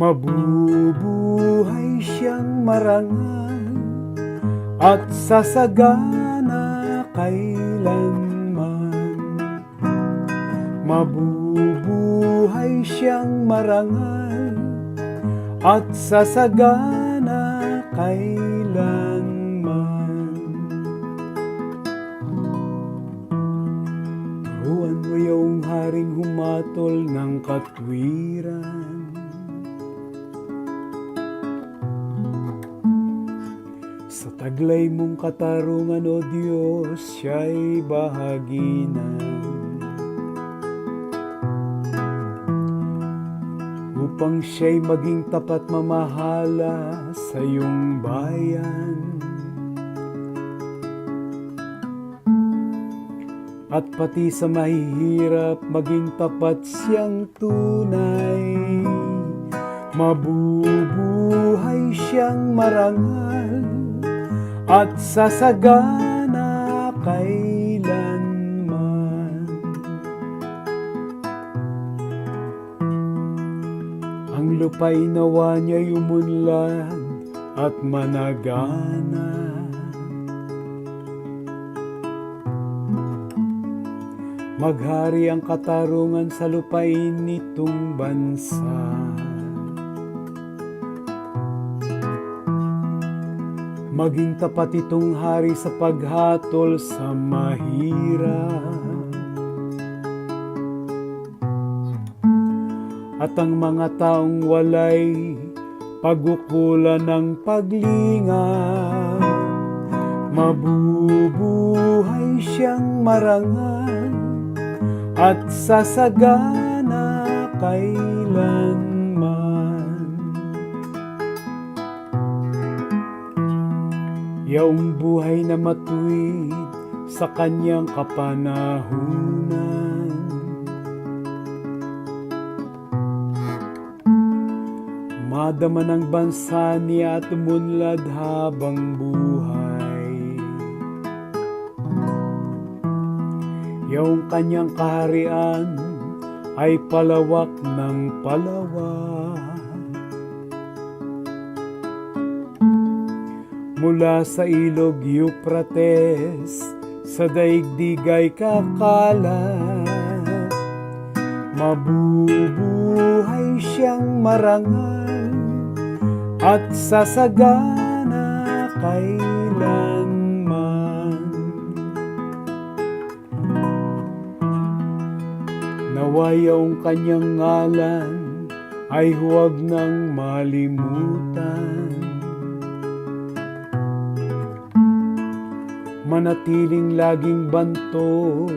Mabubuhay siyang marangal at sasagana kailanman. Mabubuhay siyang marangal at sasagana kailanman. Turuan mo yung haring humatol ng katwiran. Taglay mong katarungan, O Diyos, siya'y bahagi na. Upang siya'y maging tapat mamahala sa iyong bayan. At pati sa mahihirap, maging tapat siyang tunay. Mabubuhay siyang marangal at sasagana kailanman. Ang lupay nawa niya'y umunlad at managana. Maghari ang katarungan sa lupain nitong bansa. Maging tapat itong hari sa paghatol sa mahirap. At ang mga taong walay pagukulan ng paglinga. Mabubuhay siyang marangal at sasagana kailanman. Yaong buhay na matuwid sa kanyang kapanahunan. Madama ng bansa niya at umunlad habang buhay. Yaong kanyang kaharian ay palawak ng palawak. Mula sa ilog Euphrates, sa daigdig ay kakalat. Mabubuhay siyang marangal at sasagana kailanman. Naway ang kanyang ngalan ay huwag nang malimutan. Manatiling laging bantog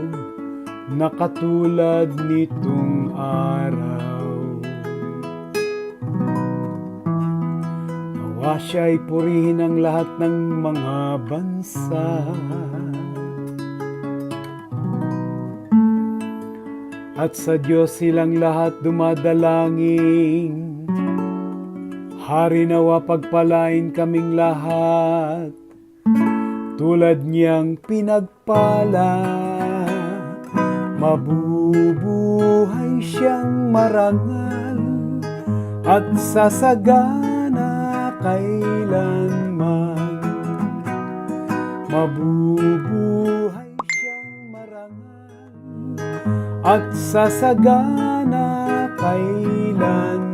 na katulad nitong araw. Nawa siya'y purihin ang lahat ng mga bansa. At sa Diyos silang lahat dumadalangin. Hari nawa pagpalain kaming lahat tulad niyang pinagpala. Mabubuhay siyang marangal at sasagana kailanman. Mabubuhay siyang marangal at sasagana kailanman.